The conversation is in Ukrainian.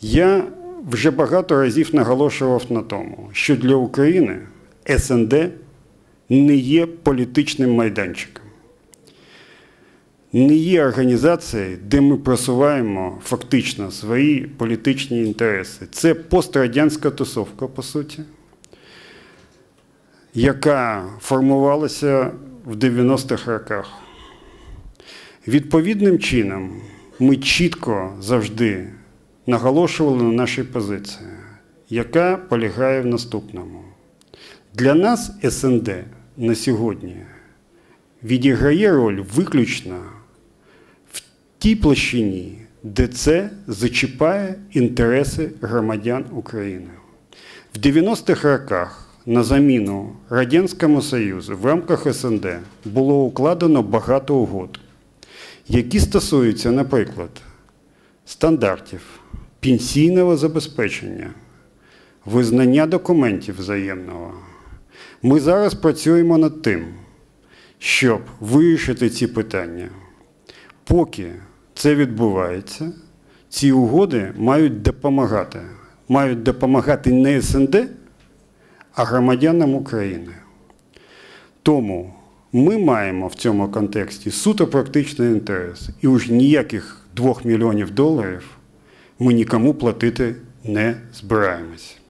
Я вже багато разів наголошував на тому, що для України СНД не є політичним майданчиком, не є організацією, де ми просуваємо фактично свої політичні інтереси. Це пострадянська тусовка, по суті, яка формувалася в 90-х роках. Відповідним чином ми чітко завжди наголошували на нашій позиції, яка полягає в наступному. Для нас СНД на сьогодні відіграє роль виключно в тій площині, де це зачіпає інтереси громадян України. В 90-х роках на заміну Радянському Союзу в рамках СНД було укладено багато угод, які стосуються, наприклад, стандартів пенсійного забезпечення, визнання документів взаємного. Ми зараз працюємо над тим, щоб вирішити ці питання. Поки це відбувається, ці угоди мають допомагати. Мають допомагати не СНД, а громадянам України. Тому ми маємо в цьому контексті суто практичний інтерес. І уж ніяких 2 мільйонів доларів ми нікому платити не збираємось.